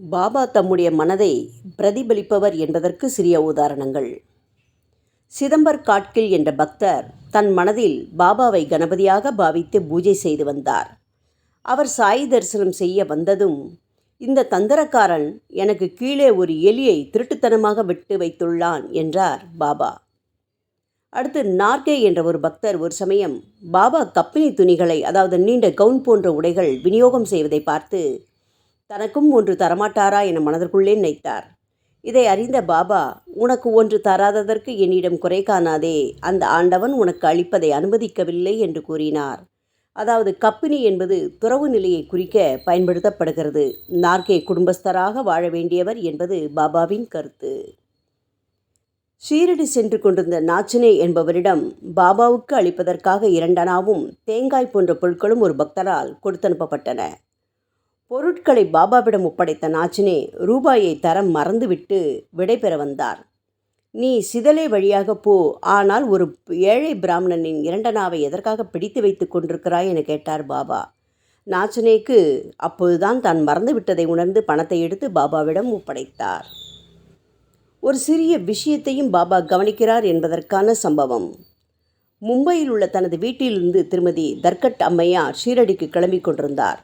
பாபா தம்முடைய மனதை பிரதிபலிப்பவர் என்பதற்கு சிறிய உதாரணங்கள். சிதம்பர் காட்கில் என்ற பக்தர் தன் மனதில் பாபாவை கணபதியாக பாவித்து பூஜை செய்து வந்தார். அவர் சாய் தரிசனம் செய்ய வந்ததும் இந்த தந்திரக்காரன் எனக்கு கீழே ஒரு எலியை திருட்டுத்தனமாக விட்டு வைத்துள்ளான் என்றார் பாபா. அடுத்து நார்கே என்ற ஒரு பக்தர் ஒரு சமயம் பாபா கப்பினி துணிகளை அதாவது நீண்ட கவுன் போன்ற உடைகள் விநியோகம் செய்வதை பார்த்து தனக்கும் ஒன்று தரமாட்டாரா என மனதிற்குள்ளே நினைத்தார். இதை அறிந்த பாபா உனக்கு ஒன்று தராததற்கு என்னிடம் குறை காணாதே அந்த ஆண்டவன் உனக்கு அளிப்பதை அனுமதிக்கவில்லை என்று கூறினார். அதாவது கப்பினி என்பது துறவு நிலையை குறிக்க பயன்படுத்தப்படுகிறது. நார்கே குடும்பஸ்தராக வாழ வேண்டியவர் என்பது பாபாவின் கருத்து. ஷீரடி சென்று கொண்டிருந்த நாச்சினே என்பவரிடம் பாபாவுக்கு அளிப்பதற்காக இரண்டனாவும் தேங்காய் போன்ற பொருட்களும் ஒரு பக்தரால் கொடுத்தனுப்பப்பட்டன. பொருட்களை பாபாவிடம் ஒப்படைத்த நாச்சினே ரூபாயை தர மறந்துவிட்டு விடைபெற வந்தார். நீ சிதலை வழியாக போ ஆனால் ஒரு ஏழை பிராமணனின் இரண்டனாவை எதற்காக பிடித்து வைத்து கொண்டிருக்கிறாய்? என கேட்டார் பாபா. நாச்சினேக்கு அப்போதுதான் தான் மறந்துவிட்டதை உணர்ந்து பணத்தை எடுத்து பாபாவிடம் ஒப்படைத்தார். ஒரு சிறிய விஷயத்தையும் பாபா கவனிக்கிறார் என்பதற்கான சம்பவம். மும்பையில் உள்ள தனது வீட்டிலிருந்து திருமதி தர்கட் அம்மையார் ஷீரடிக்கு கிளம்பிக் கொண்டிருந்தார்.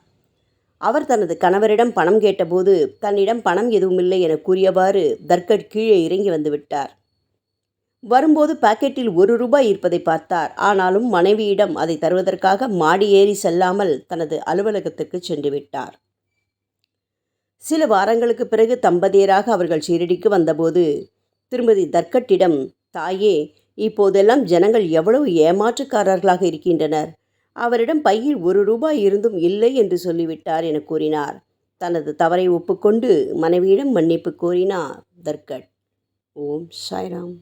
அவர் தனது கணவரிடம் பணம் கேட்டபோது தன்னிடம் பணம் எதுவுமில்லை என கூறியவாறு தர்கட் கீழே இறங்கி வந்துவிட்டார். வரும்போது பாக்கெட்டில் ஒரு ரூபாய் இருப்பதை பார்த்தார். ஆனாலும் மனைவியிடம் அதை தருவதற்காக மாடி ஏறி செல்லாமல் தனது அலுவலகத்துக்கு சென்று விட்டார். சில வாரங்களுக்கு பிறகு தம்பதியராக அவர்கள் ஷீரடிக்கு வந்தபோது திருமதி தர்கட்டிடம் தாயே இப்போதெல்லாம் ஜனங்கள் எவ்வளவு ஏமாற்றுக்காரர்களாக இருக்கின்றனர். அவரிடம் பையில் ஒரு ரூபாய் இருந்தும் இல்லை என்று சொல்லிவிட்டார் என கூறினார். தனது தவறை ஒப்புக்கொண்டு மனைவியிடம் மன்னிப்பு கோரினார். தர்கட். ஓம் சாய்ராம்.